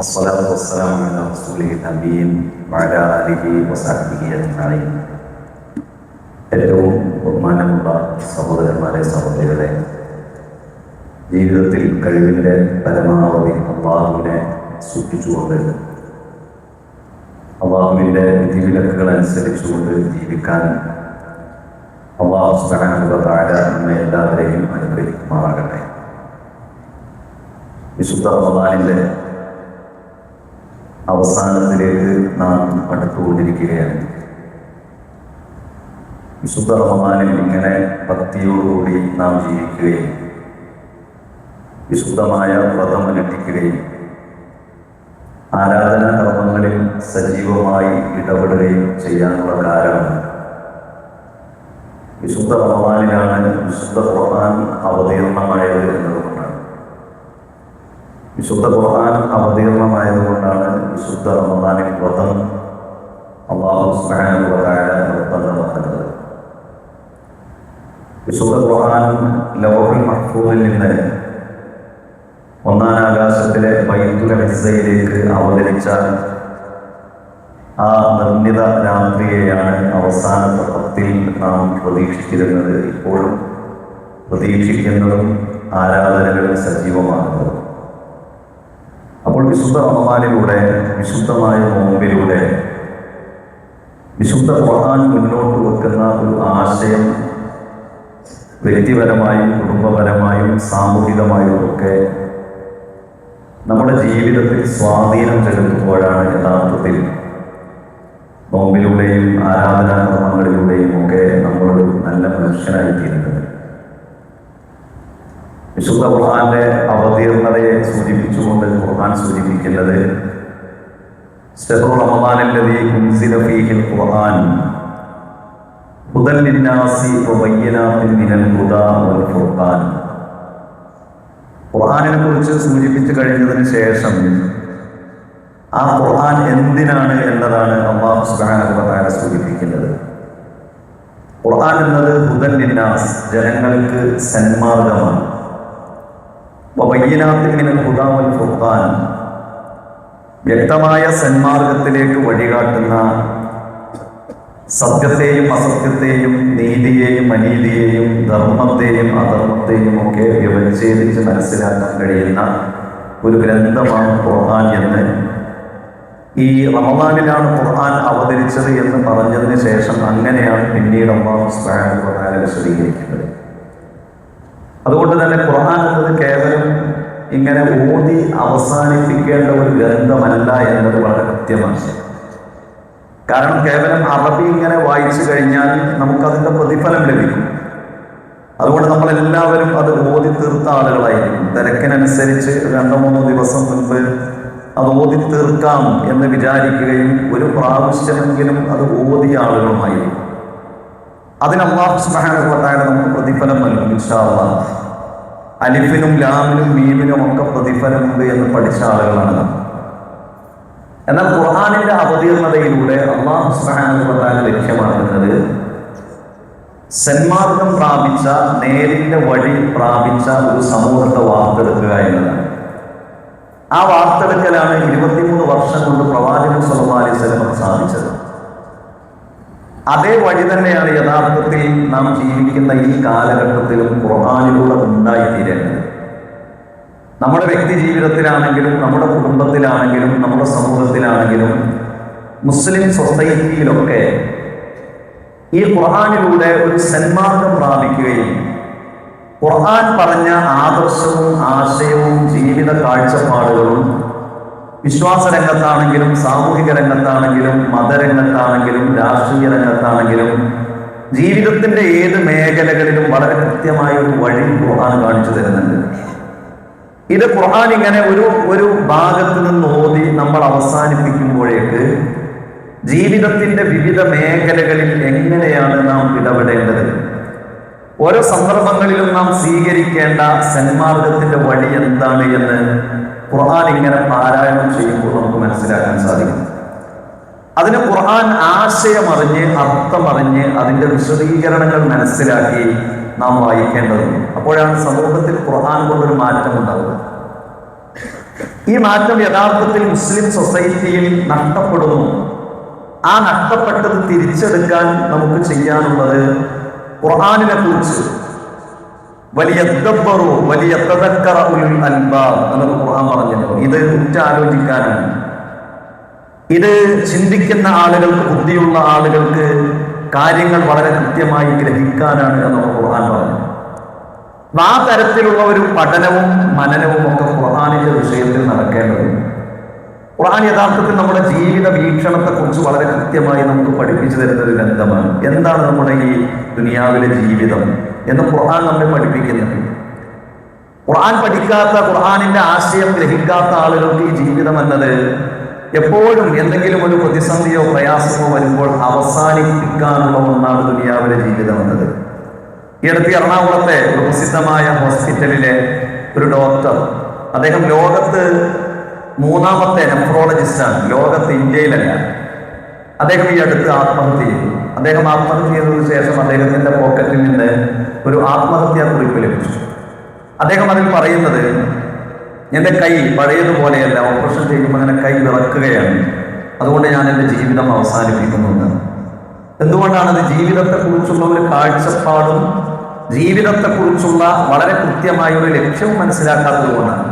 الصلاة والسلام على رسوله الأمين وعلى آله وصحبه أجمعين ഏറ്റവും ബഹുമാനമുള്ള സഹോദരന്മാരെ സഹോദരികളെ ജീവിതത്തിൽ കഴിവിൻ്റെ പരമാവധി അള്ളാഹുവിനെ സൂക്ഷിച്ചുകൊണ്ട് അള്ളാഹുവിൻ്റെ വിധിവിലക്കുകൾ അനുസരിച്ചുകൊണ്ട് ജീവിക്കാൻ അള്ളാഹു സ്ഥാനാനുഭവത്തായ നമ്മെ എല്ലാവരെയും അനുഗ്രഹിക്കുമാറാകട്ടെ വിശുദ്ധ റമദാനിന്റെ അവസാനത്തിലേക്ക് നാം അടുത്തുകൊണ്ടിരിക്കുകയാണ്. വിശുദ്ധ റമദാനിൽ ഇങ്ങനെ ഭക്തിയോടുകൂടി നാം ജീവിക്കുകയും വിശുദ്ധമായ വ്രതം അനുഷ്ഠിക്കുകയും ആരാധനാ കർമ്മങ്ങളിൽ സജീവമായി ഇടപെടുകയും ചെയ്യാനുള്ള കാരണം വിശുദ്ധ റമദാനിലാണ് വിശുദ്ധ ഖുർആൻ അവതീർണമായത് എന്നതുകൊണ്ടാണ് വിശുദ്ധ ഖുർആൻ അവതീർണമായതുകൊണ്ടാണ് വിശുദ്ധ റമദാനിൽ വ്രതം അള്ളാഹു നിർബന്ധമാക്കുന്നത്. വിശുദ്ധ ഖുർആൻ ലോഹി മഹ്ഫൂദിൽ നിന്ന് ഒന്നാം ആകാശത്തിലെ ബൈത്തുൽ ഇസ്സയിലേക്ക് അവതരിച്ച ആ നിർമ്മിത രാത്രിയെയാണ് അവസാന പത്തിൽ നാം പ്രതീക്ഷിച്ചിരുന്നത്. ഇപ്പോഴും പ്രതീക്ഷിക്കുന്നതും ആരാധനകളും സജീവമാകുന്നതും. വിശുദ്ധ റമദാനിലൂടെ വിശുദ്ധമായ നോമ്പിലൂടെ വിശുദ്ധ ഖുർആൻ മുന്നോട്ട് വെക്കുന്ന ഒരു ആശയം വ്യക്തിപരമായും കുടുംബപരമായും സാമൂഹികമായും ഒക്കെ നമ്മുടെ ജീവിതത്തിൽ സ്വാധീനം ചെലുത്തുമ്പോഴാണ് യഥാർത്ഥത്തിൽ നോമ്പിലൂടെയും ആരാധനാ കർമ്മങ്ങളിലൂടെയും ഒക്കെ നമ്മളൊരു നല്ല മനുഷ്യനായി തീരുന്നത് വിശുദ്ധ ഖുർആന്റെ അവതീർണതയെ സൂചിപ്പിച്ചുകൊണ്ട് ഖുർആൻ സൂചിപ്പിക്കുന്നത് ഖുർആാനിനെ കുറിച്ച് സൂചിപ്പിച്ചു കഴിഞ്ഞതിന് ശേഷം ആ ഖുർആൻ എന്തിനാണ് എന്നതാണ് അള്ളാഹു തആല സൂചിപ്പിക്കുന്നത്. ഖുർആൻ എന്നത് ഹുദൽ ജനങ്ങൾക്ക് സന്മാർഗമാണ്. ഫുർഖാൻ. വ്യക്തമായ സന്മാർഗത്തിലേക്ക് വഴികാട്ടുന്ന സത്യത്തെയും അസത്യത്തെയും നീതിയെയും അനീതിയെയും ധർമ്മത്തെയും അധർമ്മത്തെയും ഒക്കെ വ്യവച്ഛേദിച്ച് മനസ്സിലാക്കാൻ കഴിയുന്ന ഒരു ഗ്രന്ഥമാണ് ഖുർആൻ എന്ന്. ഈ റമദാനിലാണ് ഖുർആൻ അവതരിച്ചത് എന്ന് പറഞ്ഞതിന് ശേഷം അങ്ങനെയാണ് പിന്നീട് അള്ളാഹു വ തആല വിശദീകരിക്കുന്നത്. അതുകൊണ്ട് തന്നെ ഖുർആൻ എന്നത് കേവലം ഇങ്ങനെ ഓതി അവസാനിപ്പിക്കേണ്ട ഒരു ഗ്രന്ഥമല്ല എന്നത് വളരെ കൃത്യമാണ്. കാരണം കേവലം അറബി ഇങ്ങനെ വായിച്ചു കഴിഞ്ഞാൽ നമുക്കതിന്റെ പ്രതിഫലം ലഭിക്കും. അതുകൊണ്ട് നമ്മൾ എല്ലാവരും അത് ഓതി തീർത്ത ആളുകളായിരിക്കും. തിരക്കിനനുസരിച്ച് രണ്ടോ മൂന്നോ ദിവസം മുൻപ് അത് ഓതി തീർക്കാം എന്ന് വിചാരിക്കുകയും ഒരു പ്രാവശ്യമെങ്കിലും അത് ഓതിയ ആളുകളുമായിരിക്കും. അതിന് അള്ളാഹു സുബ്ഹാനഹുവതആല നമുക്ക് പ്രതിഫലം നൽകും ഇൻഷാ അല്ലാഹ് അലിഫിനും ലാമിനും മീമിനും ഒക്കെ പ്രതിഫലമുണ്ട് എന്ന് പഠിച്ച ആളുകളാണ് എന്നാൽ ഖുർആാനിന്റെ അവതീർണതയിലൂടെ അള്ളാഹു സുബ്ഹാനഹുവതആല ലക്ഷ്യമാക്കുന്നത് സന്മാർഗം പ്രാപിച്ച നേരിന്റെ വഴി പ്രാപിച്ച ഒരു സമൂഹത്തെ വാർത്തെടുക്കുക എന്നതാണ്. ആ വാർത്തെടുക്കലാണ് ഇരുപത്തിമൂന്ന് വർഷം കൊണ്ട് പ്രവാചകൻ സല്ലല്ലാഹു അലൈഹി സാധിച്ചത്. അതേ വഴി തന്നെയാണ് യഥാർത്ഥത്തിൽ നാം ജീവിക്കുന്ന ഈ കാലഘട്ടത്തിലും ഖുർആാനിലൂടെ ഉണ്ടായിത്തീരേണ്ടത്. നമ്മുടെ വ്യക്തി ജീവിതത്തിലാണെങ്കിലും നമ്മുടെ കുടുംബത്തിലാണെങ്കിലും നമ്മുടെ സമൂഹത്തിലാണെങ്കിലും മുസ്ലിം സൊസൈറ്റിയിലൊക്കെ ഈ ഖുർആാനിലൂടെ ഒരു സന്മാർഗം പ്രാപിക്കുകയും ഖുർആൻ പറഞ്ഞ ആദർശവും ആശയവും ജീവിത കാഴ്ചപ്പാടുകളും വിശ്വാസ രംഗത്താണെങ്കിലും സാമൂഹിക രംഗത്താണെങ്കിലും മതരംഗത്താണെങ്കിലും രാഷ്ട്രീയ രംഗത്താണെങ്കിലും ജീവിതത്തിന്റെ ഏത് മേഖലകളിലും വളരെ കൃത്യമായ ഒരു വഴി ഖുർആൻ കാണിച്ചു തരുന്നുണ്ട്. ഇത് ഖുർആൻ ഇങ്ങനെ ഒരു ഒരു ഭാഗത്ത് നിന്ന് ഓതി നമ്മൾ അവസാനിപ്പിക്കുമ്പോഴേക്ക് ജീവിതത്തിന്റെ വിവിധ മേഖലകളിൽ എങ്ങനെയാണ് നാം ഇടപെടേണ്ടത്? ഓരോ സന്ദർഭങ്ങളിലും നാം സ്വീകരിക്കേണ്ട സന്മാർഗത്തിന്റെ വഴി എന്താണ് എന്ന് ഖുർആൻ ഇങ്ങനെ പാരായണം ചെയ്യുമ്പോൾ നമുക്ക് മനസ്സിലാക്കാൻ സാധിക്കും. അതിന് ഖുർആൻ ആശയമറിഞ്ഞ് അർത്ഥമറിഞ്ഞ് അതിന്റെ വിശദീകരണങ്ങൾ മനസ്സിലാക്കി നാം വായിക്കേണ്ടതുണ്ട്. അപ്പോഴാണ് സമൂഹത്തിൽ ഖുർആൻ കൊണ്ടൊരു മാറ്റം ഉണ്ടാകുന്നത് ഈ മാറ്റം യഥാർത്ഥത്തിൽ മുസ്ലിം സൊസൈറ്റിയിൽ നഷ്ടപ്പെടുന്നു. ആ നഷ്ടപ്പെട്ടത് തിരിച്ചെടുക്കാൻ നമുക്ക് ചെയ്യാനുള്ളത് ഖുർആാനിനെ കുറിച്ച് വലിയ വലിയ അൽബാബ് ഖുർആൻ ഇത് ഉറ്റാലോചിക്കാനാണ് ഇത് ചിന്തിക്കുന്ന ആളുകൾക്ക് ബുദ്ധിയുള്ള ആളുകൾക്ക് കാര്യങ്ങൾ വളരെ കൃത്യമായി ഗ്രഹിക്കാനാണ് എന്ന് ഖുർആൻ പറഞ്ഞു ആ തരത്തിലുള്ള ഒരു പഠനവും മനനവും ഒക്കെ ഖുർആാനിന്റെ വിഷയത്തിൽ നടക്കേണ്ടതുണ്ട്. ഖുർആൻ യഥാർത്ഥത്തിൽ നമ്മുടെ ജീവിത വീക്ഷണത്തെ കുറിച്ച് വളരെ കൃത്യമായി നമുക്ക് പഠിപ്പിച്ചു തരുന്ന ഒരു ഗ്രന്ഥമാണ്. എന്താണ് നമ്മുടെ ഈ ദുനിയാവിലെ ജീവിതം? എന്ന് ഖുർആൻ നമ്മെ പഠിപ്പിക്കുന്നത് ഖുർആൻ പഠിക്കാത്ത ഖുർആാനിന്റെ ആശയം ഗ്രഹിക്കാത്ത ആളുകൾക്ക് ഈ ജീവിതം എന്നത് എപ്പോഴും എന്തെങ്കിലും ഒരു പ്രതിസന്ധിയോ പ്രയാസമോ വരുമ്പോൾ അവസാനിപ്പിക്കാനുള്ള ഒന്നാണ് ദുനിയാവിലെ ജീവിതം എന്നത്. ഈ അടുത്ത് എറണാകുളത്തെ പ്രസിദ്ധമായ ഹോസ്പിറ്റലിലെ ഒരു ഡോക്ടർ അദ്ദേഹം ലോകത്ത് മൂന്നാമത്തെ നെഫ്രോളജിസ്റ്റാണ് ലോകത്ത് ഇന്ത്യയിലല്ല. അദ്ദേഹം ഈ അടുത്ത് ആത്മഹത്യ ചെയ്തു. അദ്ദേഹം ആത്മഹത്യ ചെയ്തതിനു ശേഷം അദ്ദേഹത്തിന്റെ പോക്കറ്റിൽ നിന്ന് ഒരു ആത്മഹത്യാ കുറിപ്പ് ലഭിച്ചു. അദ്ദേഹം അതിൽ പറയുന്നത് എന്റെ കൈ പഴയതുപോലെയല്ല ഓപ്പറേഷൻ ചെയ്യുമ്പോൾ അങ്ങനെ കൈ വിറക്കുകയാണ്. അതുകൊണ്ട് ഞാൻ എന്റെ ജീവിതം അവസാനിപ്പിക്കുന്നു എന്തുകൊണ്ടാണ് അത് ജീവിതത്തെക്കുറിച്ചുള്ള ഒരു കാഴ്ചപ്പാടും ജീവിതത്തെക്കുറിച്ചുള്ള വളരെ കൃത്യമായ ഒരു ലക്ഷ്യവും മനസ്സിലാക്കാത്തത് കൊണ്ടാണ്.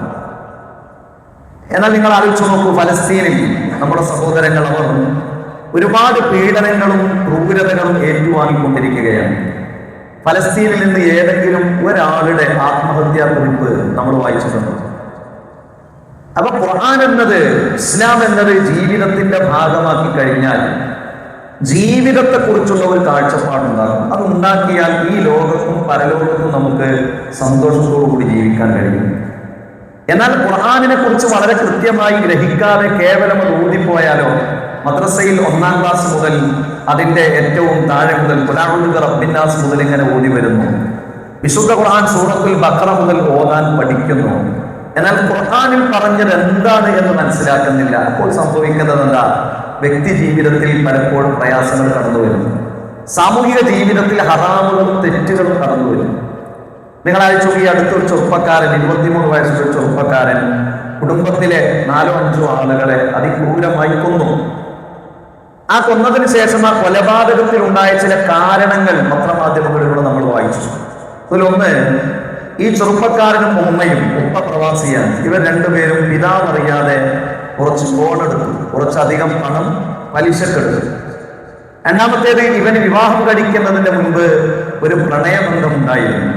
എന്നാൽ നിങ്ങൾ ആലോചിച്ചു നോക്കൂ ഫലസ്തീനിൽ നമ്മുടെ സഹോദരങ്ങൾ അവർ ഒരുപാട് പീഡനങ്ങളും ക്രൂരതകളും ഏറ്റുവാങ്ങിക്കൊണ്ടിരിക്കുകയാണ്. ഫലസ്തീനിൽ നിന്ന് ഏതെങ്കിലും ഒരാളുടെ ആത്മഹത്യാ കുറിപ്പ് നമ്മൾ വായിച്ചിട്ടുണ്ട്? അപ്പൊ ഖുർആൻ എന്നത് ഇസ്ലാം എന്നത് ജീവിതത്തിന്റെ ഭാഗമാക്കി കഴിഞ്ഞാൽ ജീവിതത്തെ കുറിച്ചുള്ള ഒരു കാഴ്ചപ്പാടുണ്ടാകും അത് ഉണ്ടാക്കിയാൽ ഈ ലോകത്തും പരലോകത്തും നമുക്ക് സന്തോഷത്തോടു കൂടി ജീവിക്കാൻ കഴിയും. എന്നാൽ ഖുർആാനിനെ കുറിച്ച് വളരെ കൃത്യമായി ഗ്രഹിക്കാതെ കേവലം അത് ഊതിപ്പോയാലോ? മദ്രസയിൽ ഒന്നാം ക്ലാസ് മുതൽ അതിന്റെ ഏറ്റവും താഴെ മുതൽ റബ്ബിന്നാസ് മുതൽ ഇങ്ങനെ ഓടി വരുന്നു. വിശുദ്ധ ഖുർആൻ സൂറത്തിൽ ബക്ര മുതൽ ഓതാൻ പഠിക്കുന്നു. എന്നാൽ ഖുർആാനിൽ പറഞ്ഞത് എന്താണ് എന്ന് മനസ്സിലാക്കുന്നില്ല. അപ്പോൾ സംഭവിക്കുന്നത് എന്താ? വ്യക്തി ജീവിതത്തിൽ പലപ്പോഴും പ്രയാസങ്ങൾ കടന്നു വരുന്നു സാമൂഹിക ജീവിതത്തിൽ ഹറാമുകളും തെറ്റുകളും കടന്നു വരുന്നു നിങ്ങൾ ഈ അടുത്തൊരു ചെറുപ്പക്കാരൻ ഇരുപത്തിമൂന്ന് വയസ്സുള്ള ചെറുപ്പക്കാരൻ കുടുംബത്തിലെ നാലോ അഞ്ചോ ആളുകളെ അതിക്രൂരമായി കൊന്നു. ആ കൊന്നതിന് ശേഷം ആ കൊലപാതകത്തിൽ ഉണ്ടായ ചില കാരണങ്ങൾ പത്രമാധ്യമങ്ങളിലൂടെ നമ്മൾ വായിച്ചു. അതിലൊന്ന് ഈ ചെറുപ്പക്കാരനും ഉമ്മയും ഉപ്പ പ്രവാസിയാണ്. ഇവർ രണ്ടുപേരും പിതാവ് അറിയാതെ കുറച്ച് ലോണെടുത്തു കുറച്ചധികം പണം പലിശക്കെടുത്തു രണ്ടാമത്തേത് ഇവന് വിവാഹം കഴിക്കുന്നതിന് മുൻപ് ഒരു പ്രണയബന്ധം ഉണ്ടായിരുന്നു.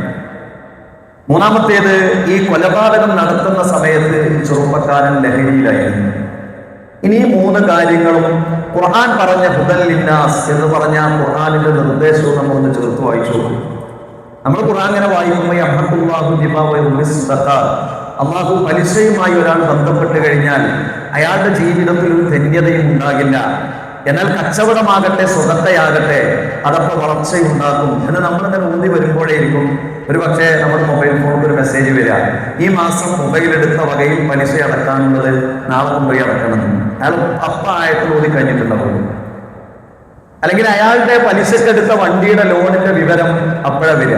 മൂന്നാമത്തേത് ഈ കൊലപാതകം നടത്തുന്ന സമയത്ത് ചെറുപ്പക്കാരൻ ലഹരിയിലായിരുന്നു. ഇനി മൂന്ന് കാര്യങ്ങളും ഖുർആൻ പറഞ്ഞ ഹുദൽ ലിന്നാസ് എന്ന് പറഞ്ഞ ഖുർആാനിന്റെ നിർദ്ദേശവും നമ്മൾ ഒന്ന് ചേർത്ത് വായിച്ചു നമ്മൾ ഖുർആൻ ഇങ്ങനെ വായിക്കുമ്പോൾ അള്ളാഹു പലിശയുമായി ഒരാൾ ബന്ധപ്പെട്ട് കഴിഞ്ഞാൽ അയാളുടെ ജീവിതത്തിൽ ഒരു ധന്യതയും ഉണ്ടാകില്ല. എന്നാൽ കച്ചവടമാകട്ടെ സ്വതത്തയാകട്ടെ അതൊക്കെ വളർച്ചയുണ്ടാക്കും. എന്ന് നമ്മളിങ്ങനെ ഊന്നി വരുമ്പോഴേക്കും ഒരു പക്ഷേ നമ്മുടെ മൊബൈൽ ഫോണിൽ ഒരു മെസ്സേജ് വരിക. ഈ മാസം മൊബൈൽ എടുത്ത വകയിൽ പലിശ അടക്കാനുള്ളത് നാളെ കൊണ്ടുപോയി അടക്കണം. അയാൾ അപ്പ ആയത്തിൽ ഓതി കഴിഞ്ഞിട്ടുണ്ടാവും അല്ലെങ്കിൽ അയാളുടെ പലിശക്കെടുത്ത വണ്ടിയുടെ ലോണിന്റെ വിവരം അപ്പോഴാണ് വരിക.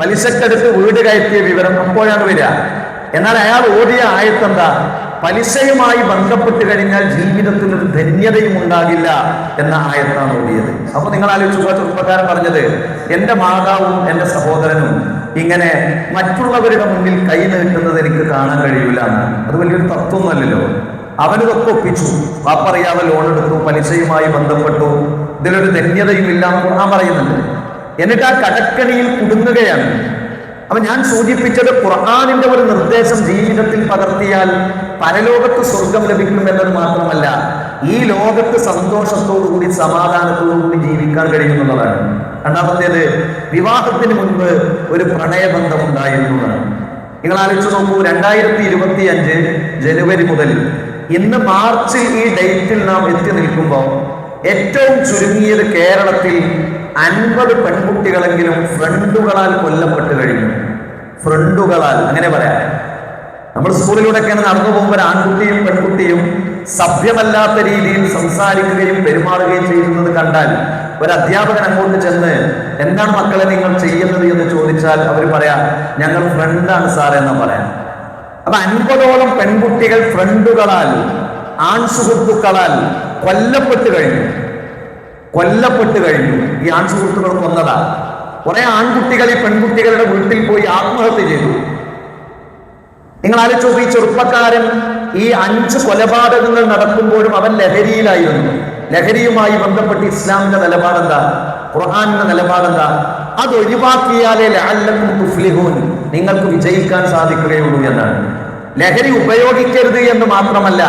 പലിശക്കെടുത്ത് വീട് കയറ്റിയ വിവരം അപ്പോഴാണ് വരിക. എന്നാൽ അയാൾ ഓടിയ ആയത്തെന്താ? പലിശയുമായി ബന്ധപ്പെട്ട് കഴിഞ്ഞാൽ ജീവിതത്തിൽ ഒരു ധന്യതയും ഉണ്ടാകില്ല എന്ന ആയത്താണ് ഓടിയത് അപ്പൊ നിങ്ങൾ ആലോചിച്ചു ചെറുപ്പക്കാരൻ പറഞ്ഞത്. എന്റെ മാതാവും എന്റെ സഹോദരനും ഇങ്ങനെ മറ്റുള്ളവരുടെ മുന്നിൽ കൈ നീട്ടുന്നത് എനിക്ക് കാണാൻ കഴിയില്ല അത് വലിയൊരു തത്വമൊന്നുമല്ലല്ലോ. അവനിതൊക്കെ ഒപ്പിച്ചു. വാപ്പറിയാതെ ലോൺ എടുത്തു പലിശയുമായി ബന്ധപ്പെട്ടു. ഇതിലൊരു ധന്യതയും ഇല്ല എന്ന് ഖുർആൻ പറയുന്നുണ്ട്. എന്നിട്ട് ആ കടക്കണിയിൽ കുടുങ്ങുകയാണ്. അപ്പൊ ഞാൻ സൂചിപ്പിച്ചത് ഖുർആാനിന്റെ ഒരു നിർദ്ദേശം ജീവിതത്തിൽ പകർത്തിയാൽ പരലോകത്ത് സ്വർഗം ലഭിക്കും എന്നത് മാത്രമല്ല ഈ ലോകത്ത് സന്തോഷത്തോടുകൂടി സമാധാനത്തോടുകൂടി ജീവിക്കാൻ കഴിയുമെന്നുള്ളതാണ്. രണ്ടാമത്തേത് വിവാഹത്തിന് മുൻപ് ഒരു പ്രണയബന്ധം ഉണ്ടായിരുന്നതാണ് നിങ്ങൾ ആലോചിച്ച് നോക്കൂ രണ്ടായിരത്തി ഇരുപത്തി അഞ്ച് ജനുവരി മുതൽ ഇന്ന് മാർച്ചിൽ ഈ ഡേറ്റിൽ നാം എത്തി നിൽക്കുമ്പോൾ ഏറ്റവും ചുരുങ്ങിയത് കേരളത്തിൽ അൻപത് പെൺകുട്ടികളെങ്കിലും ഫ്രണ്ടുകളാൽ കൊല്ലപ്പെട്ട് കഴിഞ്ഞു. ഫ്രണ്ടുകളാൽ അങ്ങനെ പറയാം. നമ്മൾ സ്കൂളിലൂടെയൊക്കെയാണ് നടന്നു പോകുമ്പോൾ ആൺകുട്ടിയും പെൺകുട്ടിയും സഭ്യമല്ലാത്ത രീതിയിൽ സംസാരിക്കുകയും പെരുമാറുകയും ചെയ്യുന്നത് കണ്ടാൽ ഒരു അധ്യാപകൻ അങ്ങോട്ട് ചെന്ന് എന്താണ് മക്കളെ നിങ്ങൾ ചെയ്യുന്നത്? എന്ന് ചോദിച്ചാൽ അവർ പറയാം ഞങ്ങൾ ഫ്രണ്ടാണ് സാറേ എന്ന് പറയാം. അപ്പൊ അൻപതോളം പെൺകുട്ടികൾ ഫ്രണ്ടുകളാൽ ആൺ സുഹൃത്തുക്കളാൽ കൊല്ലപ്പെട്ട് കഴിഞ്ഞു. കൊല്ലപ്പെട്ട് കഴിഞ്ഞു. ഈ ആൺ സുഹൃത്തുക്കൾ കൊന്നതാ. കുറെ ആൺകുട്ടികൾ ഈ പെൺകുട്ടികളുടെ വീട്ടിൽ പോയി ആത്മഹത്യ ചെയ്തു. നിങ്ങൾ ആലോചിച്ചു ഈ ചെറുപ്പക്കാരൻ ഈ അഞ്ച് കൊലപാതകങ്ങൾ നടക്കുമ്പോഴും അവൻ ലഹരിയിലായിരുന്നു. ലഹരിയുമായി ബന്ധപ്പെട്ട് ഇസ്ലാമിന്റെ നിലപാടെന്താ? ഖുർആാനിന്റെ നിലപാടെന്താ? അത് ഒഴിവാക്കിയാലേ തുഫ്ലിഹൂൻ. നിങ്ങൾക്ക് വിജയിക്കാൻ സാധിക്കുകയുള്ളൂ എന്നാണ്. ലഹരി ഉപയോഗിക്കരുത് എന്ന് മാത്രമല്ല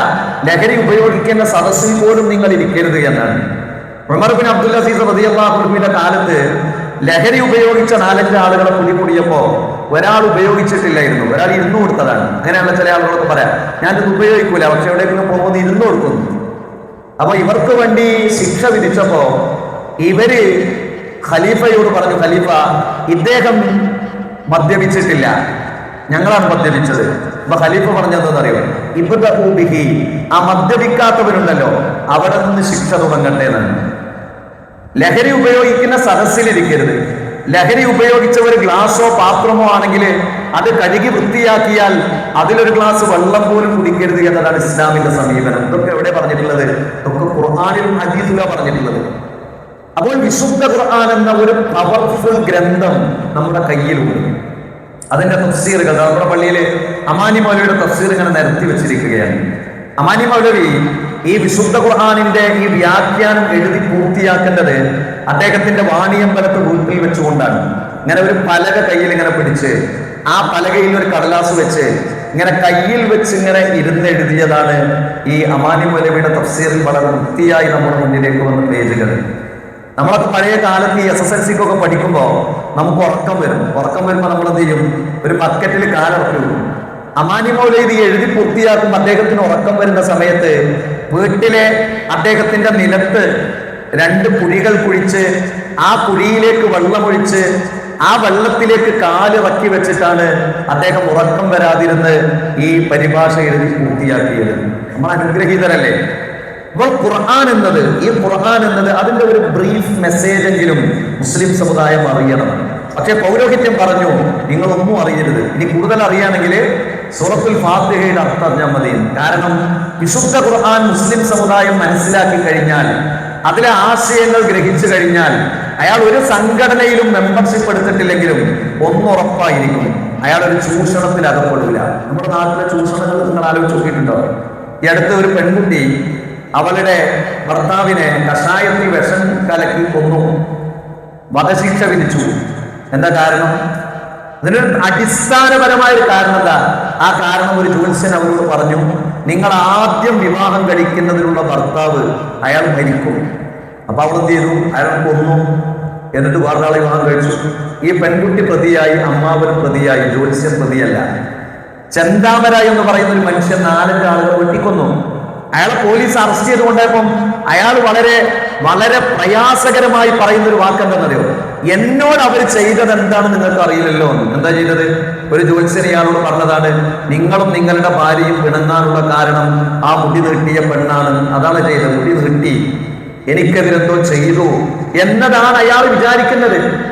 ലഹരി ഉപയോഗിക്കുന്ന സദസ്സിൽ പോലും നിങ്ങൾ ഇരിക്കരുത് എന്നാണ്. ഉമർബിൻ അബ്ദുൽ അസീസ് റളിയല്ലാഹുവിന്റെ കാലത്ത് ലഹരി ഉപയോഗിച്ച നാലഞ്ച് ആളുകളെ പിടികൂടിയപ്പോ ഒരാൾ ഉപയോഗിച്ചിട്ടില്ലായിരുന്നു. ഒരാൾ ഇരുന്നു കൊടുത്തതാണ്. അങ്ങനെയുള്ള ചില ആളുകളൊക്കെ പറയാം ഇത് ഉപയോഗിക്കൂല പക്ഷെ എവിടെയെങ്കിലും പോകുമ്പോൾ ഇരുന്നു കൊടുക്കുന്നു അപ്പൊ ഇവർക്ക് വേണ്ടി ശിക്ഷ വിധിച്ചപ്പോ ഇവർ ഖലീഫയോട് പറഞ്ഞു ഖലീഫ ഇദ്ദേഹം മദ്യപിച്ചിട്ടില്ല. ഞങ്ങളാണ് മദ്യപിച്ചത്. അപ്പൊ ഖലീഫ പറഞ്ഞതെന്നറിയോ ഇബദ ബിഹി ആ മദ്യപിക്കാത്തവരുണ്ടല്ലോ അവിടെ നിന്ന് ശിക്ഷ തുടങ്ങട്ടെ എന്നാണ്. ലഹരി ഉപയോഗിക്കുന്ന സദസ്സിലിരിക്കരുത്. ലഹരി ഉപയോഗിച്ച ഒരു ഗ്ലാസോ പാത്രമോ ആണെങ്കിൽ അത് കഴുകി വൃത്തിയാക്കിയാൽ അതിലൊരു ഗ്ലാസ് വെള്ളം പോലും കുടിക്കരുത് എന്നതാണ് ഇസ്ലാമിന്റെ സമീപനം. ഇതൊക്കെ എവിടെ പറഞ്ഞിട്ടുള്ളത്? ഇതൊക്കെ ഖുർആാനിലും അജീതുക പറഞ്ഞിട്ടുള്ളത്. അപ്പോൾ വിശുദ്ധ ഖുർആൻ എന്ന ഒരു പവർഫുൾ ഗ്രന്ഥം നമ്മുടെ കയ്യിലുണ്ട്. അതിന്റെ തഫ്സീറുകൾ നമ്മുടെ പള്ളിയിൽ അമാനി മൗലവിയുടെ തഫ്സീർ ഇങ്ങനെ നിരത്തി വെച്ചിരിക്കുകയാണ്. അമാനി മൗലവി ഈ വിശുദ്ധ ഖുർഹാനിന്റെ ഈ വ്യാഖ്യാനം എഴുതി പൂർത്തിയാക്കേണ്ടത് അദ്ദേഹത്തിന്റെ വാണിയമ്പലത്ത് വീട്ടിൽ വെച്ചുകൊണ്ടാണ്. ഇങ്ങനെ ഒരു പലക കയ്യിൽ ഇങ്ങനെ പിടിച്ച് ആ പലകയിൽ ഒരു കടലാസ് വെച്ച് ഇങ്ങനെ കയ്യിൽ വെച്ച് ഇങ്ങനെ ഇരുന്ന് എഴുതിയതാണ് ഈ അമാനി മൗലവിയുടെ തഫ്സീറിൽ വളരെ വൃത്തിയായി നമ്മുടെ മുന്നിലേക്ക് വന്ന പേജുകൾ. നമ്മളൊക്കെ പഴയ കാലത്ത് ഈ എസ് എസ് എൽ സിക്കൊക്കെ പഠിക്കുമ്പോൾ നമുക്ക് ഉറക്കം വരും. ഉറക്കം വരുമ്പോൾ നമ്മൾ എന്ത് ചെയ്യും ഒരു ബക്കറ്റിൽ കാലിറക്കി വെക്കും അമാനി മൗലൈദി എഴുതി പൂർത്തിയാക്കും അദ്ദേഹത്തിന് ഉറക്കം വരുന്ന സമയത്ത് വീട്ടിലെ അദ്ദേഹത്തിന്റെ നിലത്ത് രണ്ട് കുഴികൾ കുഴിച്ച് ആ കുഴിയിലേക്ക് വെള്ളമൊഴിച്ച് ആ വെള്ളത്തിലേക്ക് കാലിറക്കി വെച്ചിട്ടാണ് അദ്ദേഹം ഉറക്കം വരാതിരുന്ന് ഈ പരിഭാഷ എഴുതി പൂർത്തിയാക്കിയത്. നമ്മൾ അനുഗ്രഹീതരല്ലേ? ഖുർആൻ എന്നത് ഈ ഖുർആൻ എന്നത് അതിന്റെ ഒരു ബ്രീഫ് മെസ്സേജ് എങ്കിലും മുസ്ലിം സമുദായം അറിയണം. പക്ഷെ പൗരോഹിത്യം പറഞ്ഞു നിങ്ങളൊന്നും അറിയരുത്. ഇനി കൂടുതൽ അറിയാണെങ്കിൽ സൂറത്തുൽ ഫാത്തിഹയുടെ അർത്ഥം അറിഞ്ഞാൽ മതി. കാരണം വിശുദ്ധ ഖുർആൻ മുസ്ലിം സമുദായം മനസ്സിലാക്കി കഴിഞ്ഞാൽ അതിലെ ആശയങ്ങൾ ഗ്രഹിച്ചു കഴിഞ്ഞാൽ അയാൾ ഒരു സംഘടനയിലും മെമ്പർഷിപ്പ് എടുത്തിട്ടില്ലെങ്കിലും ഒന്നുറപ്പായിരിക്കും അയാൾ ഒരു ചൂഷണത്തിൽ അകപ്പെടില്ല നമ്മുടെ നാട്ടിലെ ചൂഷണങ്ങൾ നിങ്ങൾ ആലോചിച്ച് നോക്കിയിട്ടുണ്ടോ? ഈ അടുത്ത ഒരു പെൺകുട്ടി അവളുടെ ഭർത്താവിനെ കഷായത്തിൽ വിഷം കലക്കി കൊന്നു. വധശിക്ഷ വിധിച്ചു. എന്താ കാരണം? അതിനൊരു അടിസ്ഥാനപരമായ ഒരു കാരണം എന്താ? ആ കാരണം ഒരു ജ്യോത്സ്യൻ അവരോട് പറഞ്ഞു നിങ്ങൾ ആദ്യം വിവാഹം കഴിക്കുന്നതിനുള്ള ഭർത്താവ് അയാൾ മരിക്കും. അപ്പൊ അവൾ എന്ത് ചെയ്തു? അയാൾ കൊന്നു. എന്നിട്ട് വേറൊരാളെ വിവാഹം കഴിച്ചു. ഈ പെൺകുട്ടി പ്രതിയായി അമ്മാവൻ പ്രതിയായി ജ്യോത്സ്യൻ പ്രതിയല്ല. ചന്താമര എന്ന് പറയുന്ന ഒരു മനുഷ്യൻ നാലഞ്ച് ആളുകൾ വെട്ടിക്കൊന്നു. അയാളെ പോലീസ് അറസ്റ്റ് ചെയ്തുകൊണ്ടായപ്പം അയാൾ വളരെ വളരെ പ്രയാസകരമായി പറയുന്ന ഒരു വാക്ക് എന്താണെന്നറിയോ എന്നോട് അവർ ചെയ്തത് എന്താണെന്ന് നിങ്ങൾക്ക് അറിയില്ലല്ലോ എന്താ ചെയ്തത്? ഒരു ജ്യോത്സ്യൻ ഇയാളോട് പറഞ്ഞതാണ് നിങ്ങളും നിങ്ങളുടെ ഭാര്യയും പിണങ്ങാനുള്ള കാരണം ആ മുടി നീട്ടിയ പെണ്ണാണ്. അതാണ് ചെയ്തത്. മുടി നീട്ടി. എനിക്കെതിരെന്തോ ചെയ്തു. എന്നതാണ് അയാൾ വിചാരിക്കുന്നത്.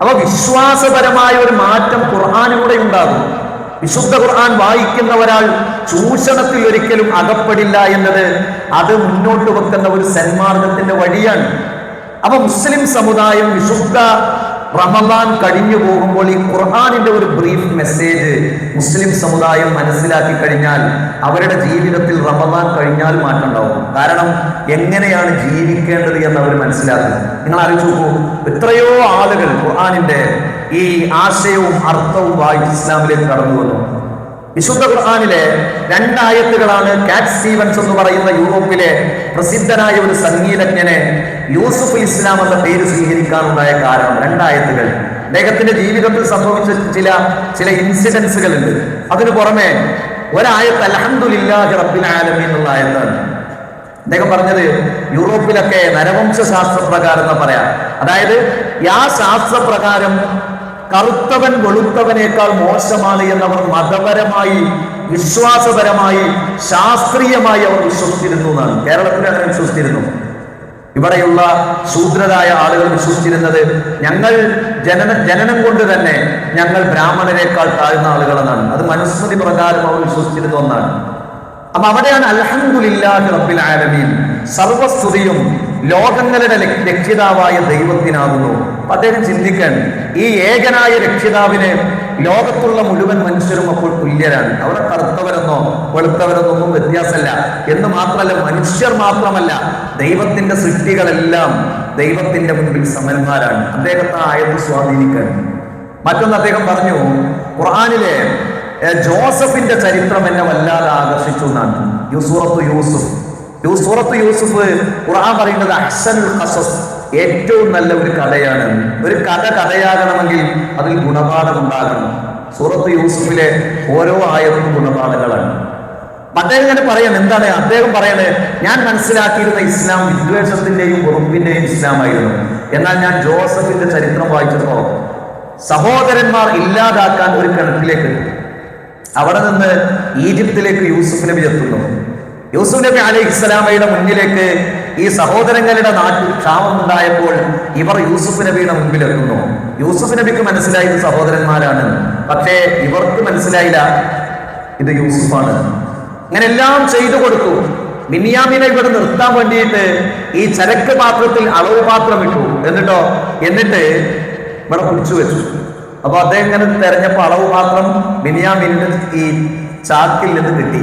അപ്പൊ വിശ്വാസപരമായ ഒരു മാറ്റം ഖുർആാനിലൂടെ ഉണ്ടാകും. വിശുദ്ധ ഖുർആൻ വായിക്കുന്ന ഒരാൾ ചൂഷണത്തിൽ ഒരിക്കലും അകപ്പെടില്ല എന്നത് അത് മുന്നോട്ട് വെക്കുന്ന ഒരു സന്മാർഗത്തിന്റെ വഴിയാണ്. അപ്പൊ മുസ്ലിം സമുദായം വിശുദ്ധ റമദാൻ കഴിഞ്ഞു പോകുമ്പോൾ ഈ ഖുർഹാനിന്റെ ഒരു ബ്രീഫ് മെസ്സേജ് മുസ്ലിം സമുദായം മനസ്സിലാക്കി കഴിഞ്ഞാൽ അവരുടെ ജീവിതത്തിൽ റമദാൻ കഴിഞ്ഞാൽ മാറ്റം ഉണ്ടാവും. കാരണം എങ്ങനെയാണ് ജീവിക്കേണ്ടത് എന്ന് അവർ മനസ്സിലാക്കും നിങ്ങൾ ആലോചിച്ച് നോക്കൂ എത്രയോ ആളുകൾ ഖുർആാനിന്റെ ഈ ആശയവും അർത്ഥവും വായിച്ച് ഇസ്ലാമിലേക്ക് കടന്നു വന്നു. വിശുദ്ധ ഖുർആാനിലെ രണ്ടായത്തുകളാണ് കാറ്റ് സ്റ്റീവൻസ് എന്ന് പറയുന്ന യൂറോപ്പിലെ പ്രസിദ്ധനായ ഒരു സംഗീതജ്ഞനെ യൂസുഫ് ഇസ്ലാം എന്ന പേര് സ്വീകരിക്കാനുണ്ടായ കാരണം രണ്ടായത്തുകൾ. അദ്ദേഹത്തിന്റെ ജീവിതത്തിൽ സംഭവിച്ച ചില ചില ഇൻസിഡൻസുകൾ ഉണ്ട് അതിനു പുറമെ ഒരായത്ത് അലഹമുല്ലാഹി റബ്ബിൽ ആലമീൻ എന്നുള്ള ആയത്താണ് അദ്ദേഹം പറഞ്ഞത് യൂറോപ്പിലൊക്കെ നരവംശ ശാസ്ത്രപ്രകാരം എന്ന് പറയാം. അതായത് ആ ശാസ്ത്രപ്രകാരം കറുത്തവൻ വെളുത്തവനേക്കാൾ മോശമാണ് എന്നവർ മതപരമായി വിശ്വാസപരമായി ശാസ്ത്രീയമായി അവർ വിശ്വസിച്ചിരുന്നു എന്നാണ്. കേരളത്തിൽ അങ്ങനെ വിശ്വസിച്ചിരുന്നു. ഇവിടെയുള്ള ശൂദ്രരായ ആളുകൾ വിശ്വസിച്ചിരുന്നത് ഞങ്ങൾ ജനന ജനനം കൊണ്ട് തന്നെ ഞങ്ങൾ ബ്രാഹ്മണരെക്കാൾ താഴ്ന്ന ആളുകളെന്നാണ്. അത് മനുസ്മൃതി പ്രകാരം അവർ വിശ്വസിച്ചിരുന്ന ഒന്നാണ്. അപ്പൊ അവിടെയാണ് അലഹമുല്ലാ സർവസ്തുതിയും ലോകങ്ങളുടെ രക്ഷിതാവായ ദൈവത്തിനാകുന്നു. അദ്ദേഹം ചിന്തിക്കാൻ ഈ ഏകനായ രക്ഷിതാവിനെ ലോകത്തുള്ള മുഴുവൻ മനുഷ്യരും അപ്പോൾ തുല്യരാണ്. അവിടെ കറുത്തവരെന്നോ വെളുത്തവരെന്നോ ഒന്നും വ്യത്യാസമല്ല. എന്ന് മാത്രമല്ല മനുഷ്യർ മാത്രമല്ല ദൈവത്തിന്റെ സൃഷ്ടികളെല്ലാം ദൈവത്തിന്റെ മുൻപിൽ സമന്മാരാണ് അദ്ദേഹത്തെ ആയത് സ്വാധീനിക്കാൻ മറ്റൊന്ന് അദ്ദേഹം പറഞ്ഞു ഖുർആനിലെ ജോസഫിന്റെ ചരിത്രം എന്നെ വല്ലാതെ ആകർഷിച്ചു എന്നാണ്. യൂസൂറത്ത് യൂസുഫ്. യൂ- സൂറത്ത് യൂസുഫ് ഖുർആൻ പറയുന്നത് അഹ്സനുൽ ഏറ്റവും നല്ല ഒരു കഥയാണ്. ഒരു കഥ കഥയാകണമെങ്കിൽ അതിൽ ഗുണപാഠം ഉണ്ടാകണം സൂറത്ത് യൂസുഫിലെ ഓരോ ആയത്തും ഗുണപാഠങ്ങളാണ്. അദ്ദേഹം ഇങ്ങനെ പറയാൻ എന്താണ് അദ്ദേഹം പറയണേ ഞാൻ മനസ്സിലാക്കിയിരുന്ന ഇസ്ലാം വിദ്വേഷത്തിന്റെയും വെറുപ്പിന്റെയും ഇസ്ലാമായിരുന്നു. എന്നാൽ ഞാൻ ജോസഫിന്റെ ചരിത്രം വായിച്ചപ്പോ സഹോദരന്മാർ ഇല്ലാതാക്കാൻ ഒരു കിണറ്റിലേക്ക്. അവിടെ നിന്ന് ഈജിപ്തിലേക്ക് യൂസുഫ് നബി എത്തുന്നു. യൂസുഫ് നബി അലൈഹി ഇസ്ലാമയുടെ മുന്നിലേക്ക് ഈ സഹോദരങ്ങളുടെ നാട്ടിൽ ക്ഷാമം ഉണ്ടായപ്പോൾ ഇവർ യൂസുഫ് നബിയുടെ മുൻപിൽ എത്തുന്നു യൂസുഫ് നബിക്ക് മനസ്സിലായി ഇത് സഹോദരന്മാരാണ്. പക്ഷേ ഇവർക്ക് മനസ്സിലായില്ല ഇത് യൂസുഫാണ്. അങ്ങനെ എല്ലാം ചെയ്തു കൊടുത്തു. മിനിയാമിനെ ഇവിടെ നിർത്താൻ വേണ്ടിയിട്ട് ഈ ചരക്ക് പാത്രത്തിൽ അളവ് പാത്രം ഇട്ടു. എന്നിട്ടോ? എന്നിട്ട് ഇവിടെ പിടിച്ചു വെച്ചു. അപ്പൊ അദ്ദേഹം ഇങ്ങനെ തെരഞ്ഞപ്പോ അളവ് പാത്രം മിനിയാമിന്റെ ഈ ചാക്കിൽ നിന്ന് കിട്ടി.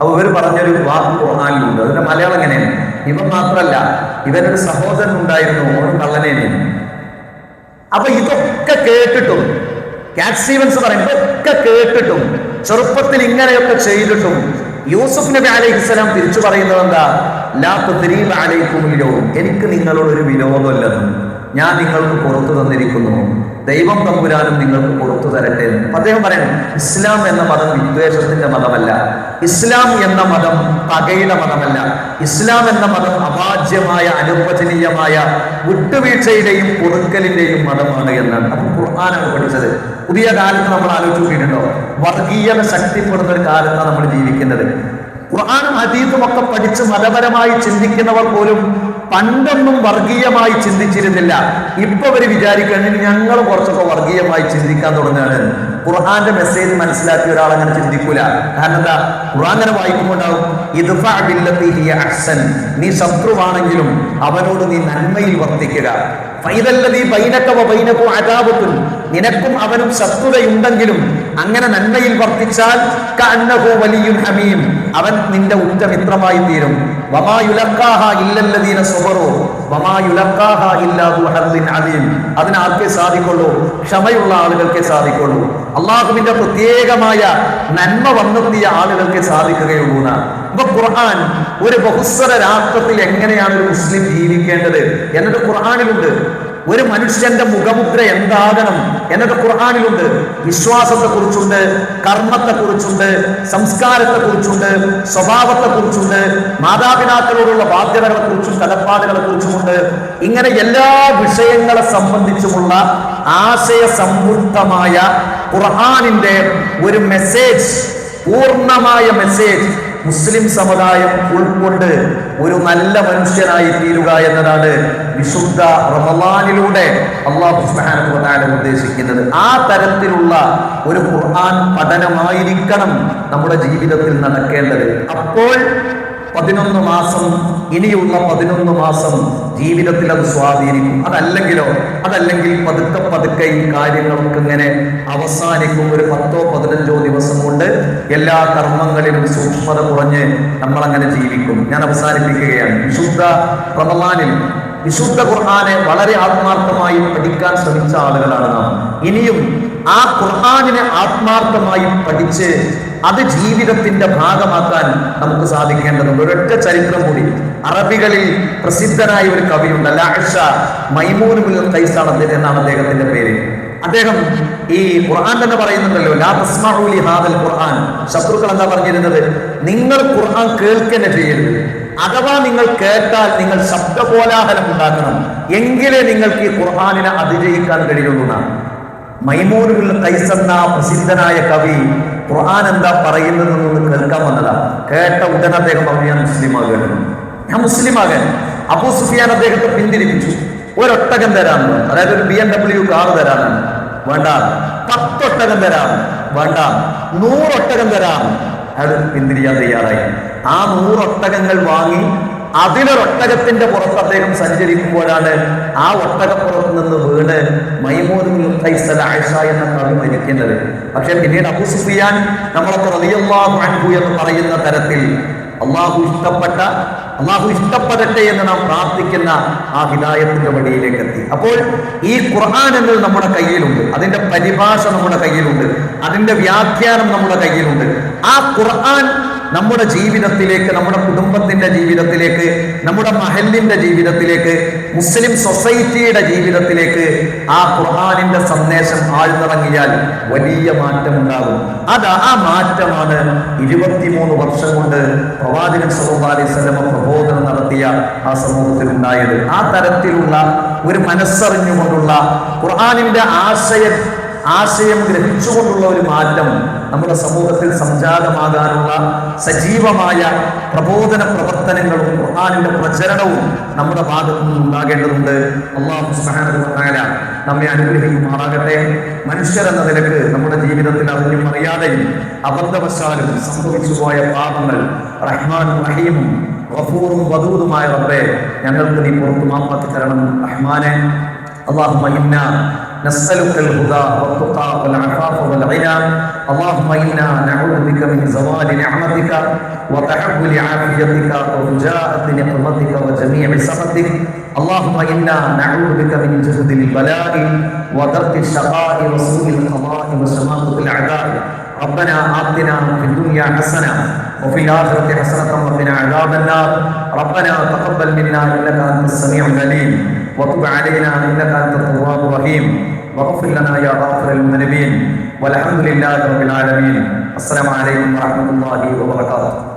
അപ്പൊ ഇവർ പറഞ്ഞൊരു വാക്ക് ഖുർആനിലുണ്ട് അതിന്റെ മലയാളം എങ്ങനെയാണ്? ഇവൻ മാത്രല്ല ഇവനൊരു സഹോദരൻ ഉണ്ടായിരുന്നു ഓണം കള്ളനേനെ അപ്പൊ ഇതൊക്കെ കേട്ടിട്ടും കാറ്റ് സ്റ്റീവൻസ് പറയും ഇതൊക്കെ കേട്ടിട്ടും ചെറുപ്പത്തിൽ ഇങ്ങനെയൊക്കെ ചെയ്തിട്ടും യൂസുഫ് നബി അലൈഹി സ്വലാം തിരിച്ചു പറയുന്നത് എന്താ? ലാ അലൈക്കും അലൈക്കുമില്ലോ എനിക്ക് നിങ്ങളോട് ഒരു വിരോധമല്ലെന്ന്. ഞാൻ നിങ്ങൾക്ക് പുറത്തു തന്നിരിക്കുന്നു. ദൈവം തമ്പുരാനും നിങ്ങൾക്ക് പുറത്തു തരട്ടെ എന്ന്. അദ്ദേഹം പറയുന്നു ഇസ്ലാം എന്ന മതം വിദ്വേഷത്തിന്റെ മതമല്ല. ഇസ്ലാം എന്ന മതം പകയുടെ മതമല്ല. ഇസ്ലാം എന്ന മതം അവാജ്യമായ അനുവചനീയമായ വിട്ടുവീഴ്ചയുടെയും പൊറുക്കലിന്റെയും മതമാണ് എന്നാണ്. അപ്പൊ ഖുർആാനാണ് പഠിച്ചത്. പുതിയ കാലത്ത് നമ്മൾ ആലോചിച്ചു നോക്കിയിട്ടുണ്ടോ വർഗീയത ശക്തിപ്പെടുന്ന ഒരു കാലത്താണ് നമ്മൾ ജീവിക്കുന്നത്. ഖുർആാനും ഹദീസും ഒക്കെ പഠിച്ച് മതപരമായി ചിന്തിക്കുന്നവർ പോലും പണ്ടൊന്നും വർഗീയമായി ചിന്തിച്ചിരുന്നില്ല. ഇപ്പൊ അവർ വിചാരിക്കുകയാണെങ്കിൽ ഞങ്ങൾ കുറച്ചൊക്കെ വർഗീയമായി ചിന്തിക്കാൻ തുടങ്ങുകയാണ്. ഖുർഹാന്റെ മെസ്സേജ് മനസ്സിലാക്കിയ ഒരാൾ അങ്ങനെ ചിന്തിക്കൂല. കാരണം എന്താ? ഖുർആൻ അങ്ങനെ വായിക്കുമ്പോണ്ടാവും. അഹ്സൻ. നീ ശത്രുവാണെങ്കിലും അവനോട് നീ നന്മയിൽ വർത്തിക്കുക. ബൈനഹു നിനക്കും അവനും ശത്രുതയുണ്ടെങ്കിലും അങ്ങനെ നന്മയിൽ വർത്തിച്ചാൽ വലിയുൻ ഹമീം. അവൻ നിന്റെ ഉറ്റ മിത്രമായി തീരും വമാ യുലഖാഹ ഇല്ലല്ലദീന സ്വബറു വമാ യുലഖാഹ ഇല്ലാ ദു അലീം. അതിന് ആർക്കേ സാധിക്കുള്ളൂ? ക്ഷമയുള്ള ആളുകൾക്കേ സാധിക്കുള്ളൂ. അള്ളാഹുവിന്റെ പ്രത്യേകമായ നന്മ വന്നെത്തിയ ആളുകൾക്ക് സാധിക്കുകയുള്ളൂ. അപ്പൊ ഖുർആൻ ഒരു ബഹുസ്വര രാഷ്ട്രത്തിൽ എങ്ങനെയാണ് ഒരു മുസ്ലിം ജീവിക്കേണ്ടത്? എന്നിട്ട് ഖുർആനിലുണ്ട്. ഒരു മനുഷ്യന്റെ മുഖമുദ്ര എന്താകണം എന്നത് ഖുർആാനിലുണ്ട്. വിശ്വാസത്തെ കുറിച്ചുണ്ട് കർമ്മത്തെ കുറിച്ചുണ്ട് സംസ്കാരത്തെ കുറിച്ചുണ്ട് സ്വഭാവത്തെ കുറിച്ചുണ്ട് മാതാപിതാക്കളോടുള്ള ബാധ്യതകളെ കുറിച്ചും കടപ്പാടുകളെ കുറിച്ചുമുണ്ട് ഇങ്ങനെ എല്ലാ വിഷയങ്ങളെ സംബന്ധിച്ചുമുള്ള ആശയ സമൃദ്ധമായ ഖുർആനിന്റെ ഒരു മെസ്സേജ് പൂർണമായ മെസ്സേജ് മുസ്ലിം സമുദായം ഉൾക്കൊണ്ട് ഒരു നല്ല മനുഷ്യനായി തീരുക എന്നതാണ് വിശുദ്ധ റമലാനിലൂടെ അള്ളാഹു തആല ഉദ്ദേശിക്കുന്നത്. ആ തരത്തിലുള്ള ഒരു ഖുർആൻ പഠനമായിരിക്കണം നമ്മുടെ ജീവിതത്തിൽ നടക്കേണ്ടത്. അപ്പോൾ പതിനൊന്ന് മാസം ഇനിയുള്ള പതിനൊന്ന് മാസം ജീവിതത്തിൽ അത് സ്വാധീനിക്കും. അതല്ലെങ്കിലോ അതല്ലെങ്കിൽ പതുക്കെ പതുക്കെ ഈ കാര്യങ്ങളൊക്കെ ഇങ്ങനെ അവസാനിക്കും. ഒരു പത്തോ പതിനഞ്ചോ ദിവസം കൊണ്ട് എല്ലാ കർമ്മങ്ങളിലും സൂക്ഷ്മത കുറഞ്ഞ് നമ്മൾ അങ്ങനെ ജീവിക്കും. ഞാൻ അവസാനിപ്പിക്കുകയാണ്. വിശുദ്ധ റമദാനിൽ വിശുദ്ധ ഖുർആനെ വളരെ ആത്മാർത്ഥമായി പഠിക്കാൻ ശ്രമിച്ച ആളുകളാണ് നാം. ഇനിയും ആ ഖുർഹാനിനെ ആത്മാർത്ഥമായി പഠിച്ച് അത് ജീവിതത്തിന്റെ ഭാഗമാക്കാൻ നമുക്ക് സാധിക്കേണ്ടതുണ്ട്. ഒരൊറ്റ ചരിത്രം കൂടി. അറബികളിൽ പ്രസിദ്ധനായ ഒരു കവിയുണ്ട്. ലാഷ മൈമൂനുൽ കൈസാണ് അദ്ദേഹം എന്നാണ് അദ്ദേഹത്തിന്റെ പേര്. അദ്ദേഹം ഈ ഖുർആൻ തന്നെ പറയുന്നുണ്ടല്ലോ ലാ ഹാദൽ ഖുർആൻ. ശത്രുക്കൾ എന്താ പറഞ്ഞിരുന്നത്? നിങ്ങൾ ഖുർആൻ കേൾക്കന്നെ ചെയ്യരുത് അഥവാ നിങ്ങൾ കേട്ടാൽ നിങ്ങൾ ശബ്ദകോലാഹലം ഉണ്ടാക്കണം. എങ്കിലേ നിങ്ങൾക്ക് ഈ ഖുർആനിനെ അതിജയിക്കാൻ കഴിയുള്ളൂ എന്നാണ്. മൈമൂനുൽ ഖൈസ് പ്രസിദ്ധനായ കവി ഖുർആൻ എന്താ പറയുന്നതെന്നൊന്ന് കേൾക്കാൻ വന്നതാ. കേട്ട ഉടനെ അദ്ദേഹം പറഞ്ഞു ഞാൻ മുസ്ലിം ഞാൻ മുസ്ലിം അബൂ സുഫിയാൻ അദ്ദേഹത്തെ പിന്തിരിപ്പിച്ചു. ഒരൊട്ടകം തരാമെന്ന്. അതായത് ഒരു ബി എം ഡബ്ല്യു കാർ തരാമെന്ന്. വേണ്ട. പത്തൊട്ടകം തരാം. വേണ്ട. നൂറൊട്ടകം തരാം. അയാൾ പിന്തിരിയാൻ തയ്യാറായി. ആ നൂറൊട്ടകങ്ങൾ വാങ്ങി അതിലൊരൊട്ടകത്തിന്റെ പുറത്ത് അദ്ദേഹം സഞ്ചരിക്കുമ്പോഴാണ് ആ ഒട്ടകപ്പുറത്ത് നിന്ന് വീണ് എന്ന കവി മരിക്കുന്നത്. പക്ഷെ പിന്നീട് അബു സുഫിയാൻ നമ്മളൊക്കെ റളിയല്ലാഹു അൻഹു എന്ന് പറയുന്ന തരത്തിൽ അള്ളാഹു ഇഷ്ടപ്പെട്ട അള്ളാഹു ഇഷ്ടപ്പെടട്ടെ എന്ന് നാം പ്രാർത്ഥിക്കുന്ന ആ ഹിതായത്തിന്റെ വഴിയിലേക്ക് എത്തി. അപ്പോൾ ഈ ഖുർആൻ എന്നത് നമ്മുടെ കയ്യിലുണ്ട് അതിന്റെ പരിഭാഷ നമ്മുടെ കയ്യിലുണ്ട് അതിന്റെ വ്യാഖ്യാനം നമ്മുടെ കയ്യിലുണ്ട്. ആ ഖുർആൻ നമ്മുടെ ജീവിതത്തിലേക്ക് നമ്മുടെ കുടുംബത്തിന്റെ ജീവിതത്തിലേക്ക് നമ്മുടെ മഹലിന്റെ ജീവിതത്തിലേക്ക് മുസ്ലിം സൊസൈറ്റിയുടെ ജീവിതത്തിലേക്ക് ആ ഖുർആാനിന്റെ സന്ദേശം ആഴ്ന്നിറങ്ങിയാൽ വലിയ മാറ്റം ഉണ്ടാകും അത് ആ മാറ്റമാണ് ഇരുപത്തിമൂന്ന് വർഷം കൊണ്ട് പ്രവാചകൻ സല്ലല്ലാഹു അലൈഹി വസല്ലമ പ്രബോധനം നടത്തിയ ആ സമൂഹത്തിൽ ഉണ്ടായത് ആ തരത്തിലുള്ള ഒരു മനസ്സറിഞ്ഞുകൊണ്ടുള്ള ഖുർആാനിന്റെ ആശയ ആശയം ഗ്രഹിച്ചുകൊണ്ടുള്ള ഒരു മാറ്റം നമ്മുടെ സമൂഹത്തിൽ സംജാതമാകാനുള്ള സജീവമായ പ്രബോധന പ്രവർത്തനങ്ങളും ഖുർആാനിന്റെ പ്രചരണവും നമ്മുടെ ഭാഗത്തു നിന്ന് ഉണ്ടാകേണ്ടതുണ്ട്. അള്ളാഹു സുഹാനുഭവത്തായ നമ്മെ അനുഗ്രഹിക്കുമാറാകട്ടെ. മനുഷ്യരെന്ന നിലയ്ക്ക് നമ്മുടെ ജീവിതത്തിൽ അറിഞ്ഞും അറിയാതെയും അബദ്ധവശാലും സംഭവിച്ചു പോയ പാപങ്ങൾ റഹ്മാനും അഹീമും റഫൂറും വധൂതുമായ റബ്ബെ ഞങ്ങൾക്ക് നീ പുറത്തു മാപ്പാക്കി തരണം. റഹ്മാനെ അള്ളാഹു മഹിന്ന نسألك الهدى والتقى والعفاف والغنى. اللهم إنا نعوذ بك من زوال نعمتك وتحول عافيتك وفجاءة نقمتك وجميع سخطك. اللهم إنا نعوذ بك من جهد البلاء ودرك الشقاء وسوء القضاء وشماتة الأعداء ربنا آتنا في الدنيا حسنة وفي الآخرة حسنة وقنا عذاب النار. ربنا تقبل منا إنك أنت السميع العليم وتب علينا إنك أنت التواب الرحيم. واغفر لنا يا غافر المذنبين والحمد لله رب العالمين. السلام عليكم ورحمة الله وبركاته.